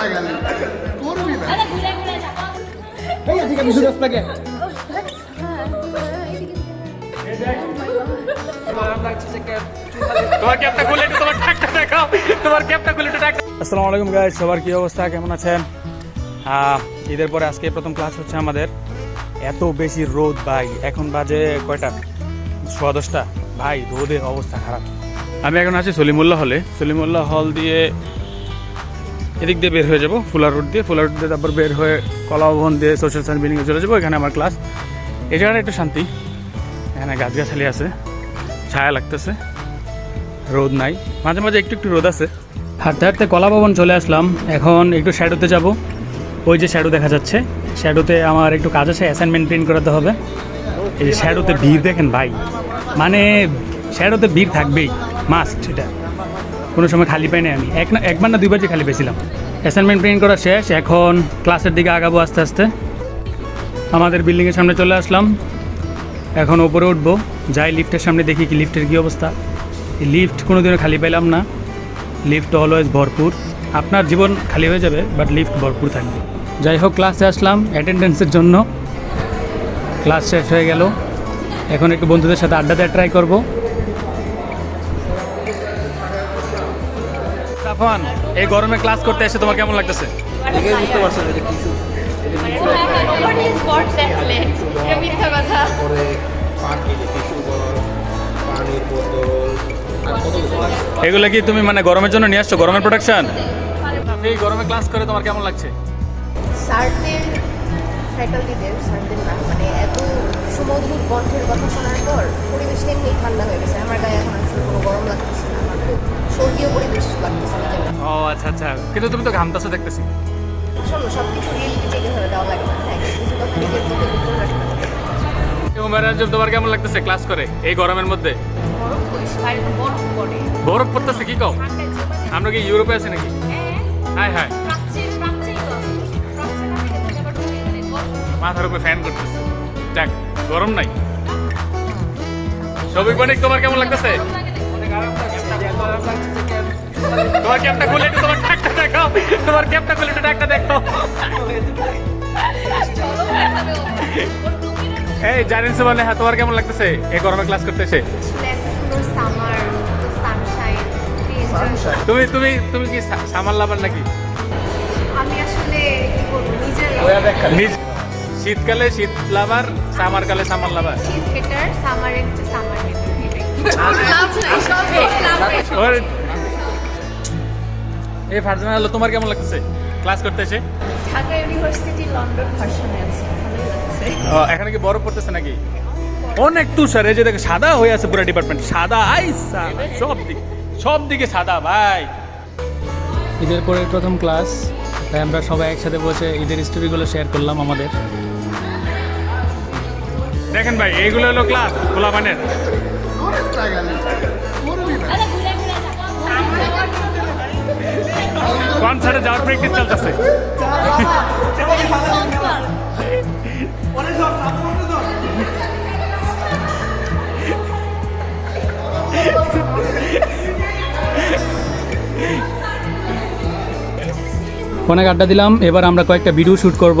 করবি না? লাগে আসসালামু আলাইকুম সবার কি অবস্থা? কেমন আছেন? ঈদের পরে আজকে প্রথম ক্লাস হচ্ছে আমাদের। এত বেশি রোদ ভাই এখন বাজে কয়টা? সোয়া দশটা। ভাই রোদের অবস্থা খারাপ। আমি এখন আছি সলিমুল্লাহ হলে। সলিমুল্লাহ হল দিয়ে এদিক দিয়ে বের হয়ে যাব, ফুলার রোড দিয়ে। ফুলার রোড দিয়ে তারপর বের হয়ে কলা ভবন দিয়ে সোশ্যাল সায়েন্স বিল্ডিংয়ে চলে যাব। এখানে আমার ক্লাস এই জায়গাটা একটু শান্তি। এখানে গাছগাছালি আছে। ছায়া লাগতেছে। রোদ নাই। মাঝে মাঝে একটু একটু রোদ আছে। হাঁটতে হাঁটতে কলা ভবন চলে আসলাম। এখন একটু শ্যাডোতে যাব। ওই যে শ্যাডো দেখা যাচ্ছে। শ্যাডোতে আমার একটু কাজ আছে। অ্যাসাইনমেন্ট প্রিন্ট করাতে হবে। এই যে শ্যাডোতে ভিড় দেখেন ভাই। মানে শ্যাডোতে ভিড় থাকবেই। মাস্ট এটা। কোনো সময় খালি পাই না আমি। এক না, একবার না দুইবার যে খালি পেয়েছিলাম অ্যাসাইনমেন্ট প্রিন্ট করা শেষ, এখন ক্লাসের দিকে আগাবো আস্তে আস্তে। আমাদের বিল্ডিংয়ের সামনে চলে আসলাম। এখন ওপরে উঠবো, যাই লিফটের সামনে দেখি কি লিফটের কী অবস্থা। লিফট কোনো দিনও খালি পেলাম না। লিফট অলওয়েজ ভরপুর। আপনার জীবন খালি হয়ে যাবে বাট লিফট ভরপুর থাকবে। যাই হোক ক্লাসে আসলাম অ্যাটেন্ডেন্সের জন্য। ক্লাস শেষ হয়ে গেল। এখন একটু বন্ধুদের সাথে আড্ডা দেওয়ার ট্রাই করব। সাফান এই গরমে ক্লাস করতে এসে তোমার কেমন লাগতেছে? বুঝতে কিছু এগুলো কি তুমি মানে গরমের জন্য নিয়ে আসছো? গরমের প্রোডাকশন এই গরমে ক্লাস করে তোমার কেমন লাগছে? স্যারদের ফ্যাকাল্টিদের স্যারদের না মানে এত সুমধুর কণ্ঠের কথা শোনার পর আচ্ছা আচ্ছা। কিন্তু তুমি তো ঘামতাছো দেখতেছি। শোনো সব রিয়েলিটি চেকে ধরে দেওয়া লাগে। না হ্যাঁ কিছু কথা নিজের মধ্যে গোপন রাখতে হবে উমের আজব তোমার কেমন লাগতেছে ক্লাস করে? এই গরমের মধ্যে? বরফ পড়তেছে কি কও? আমরা কি ইউরোপে আছি নাকি? গেলে বরফ মাথার উপরে ফ্যান করতেছে। যাক গরম নাই। সবিক মানিক তোমার কেমন লাগতেছে? তোমার ক্যাপটা খুলে একটু তোমার ট্যাগটা দেখাও। তোমার ক্যাপটা খুলে একটু ট্যাগটা দেখাও। এই জানেন বলে হ্যাঁ তোমার কেমন লাগতেছে? এই গরমে ক্লাস করতে এসে সুন্দর সামার সানশাইন তুমি তুমি তুমি কি সা- সামার লাভার নাকি? আমি আসলে নিজ শীতকালে শীত লাভার সামার কালে সামার লাভার। শীত হেটার সামার হেটার এই ফারজানা হলো তোমার কেমন লাগতেছে? ক্লাস করতে এসে? ঢাকা ইউনিভার্সিটি লন্ডন ভার্সনে আছে। ভালোই লাগছে। এখানে কি বরফ পড়তেছে নাকি? অনেক তুষার এই যে দেখো সাদা হয়ে আছে পুরো ডিপার্টমেন্ট সাদা আই সাদা, সব দিকে সব দিকে সাদা ভাই। ঈদের পরে প্রথম ক্লাস তাই আমরা সবাই একসাথে বসে ঈদের স্টোরিগুলো শেয়ার করলাম আমাদের। দেখেন ভাই এইগুলো হলো ক্লাস খোলা কনসার্টে যাওয়ার প্র্যাকটিস চলতেছে। অনেক আড্ডা দিলাম এবার আমরা কয়েকটা ভিডিও শ্যুট করব।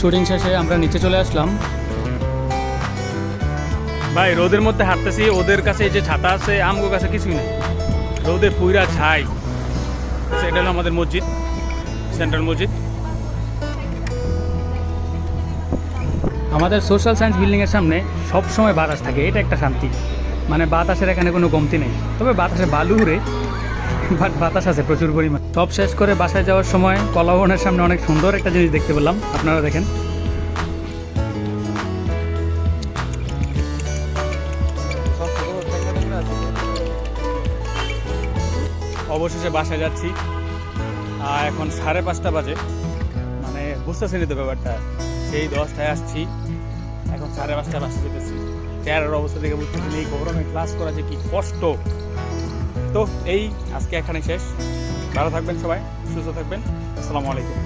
শুটিং শেষে আমরা নিচে চলে আসলাম। ভাই রোদের মধ্যে হাঁটতেছি ওদের কাছে এই যে ছাতা আছে আমগো কাছে কিছুই নেই। রোদে পুইরা ছাই। আচ্ছা, এটা হলো আমাদের মসজিদ সেন্ট্রাল মসজিদ। আমাদের সোশ্যাল সায়েন্স বিল্ডিংয়ের সামনে সব সময় বাতাস থাকে এটা একটা শান্তি। মানে বাতাসের এখানে কোনো কমতি নেই। তবে বাতাসে বালু উড়ে বাট বাতাস আছে প্রচুর পরিমাণ। সব শেষ করে বাসায় যাওয়ার সময় কলাভবনের সামনে অনেক সুন্দর একটা জিনিস দেখতে পেলাম। আপনারা দেখেন। অবশেষে বাসায় যাচ্ছি। আর এখন সাড়ে পাঁচটা বাজে। মানে বুঝতেছি তো ব্যাপারটা। সেই দশটায় আসছি। এখন সাড়ে পাঁচটা বাসে যেতেছি। চেয়ারের অবস্থা থেকে বুঝতেছি এই গরমে ক্লাস করা যে কি কষ্ট। তো এই আজকে এখানে শেষ। ভালো থাকবেন সবাই সুস্থ থাকবেন। আসসালামু আলাইকুম।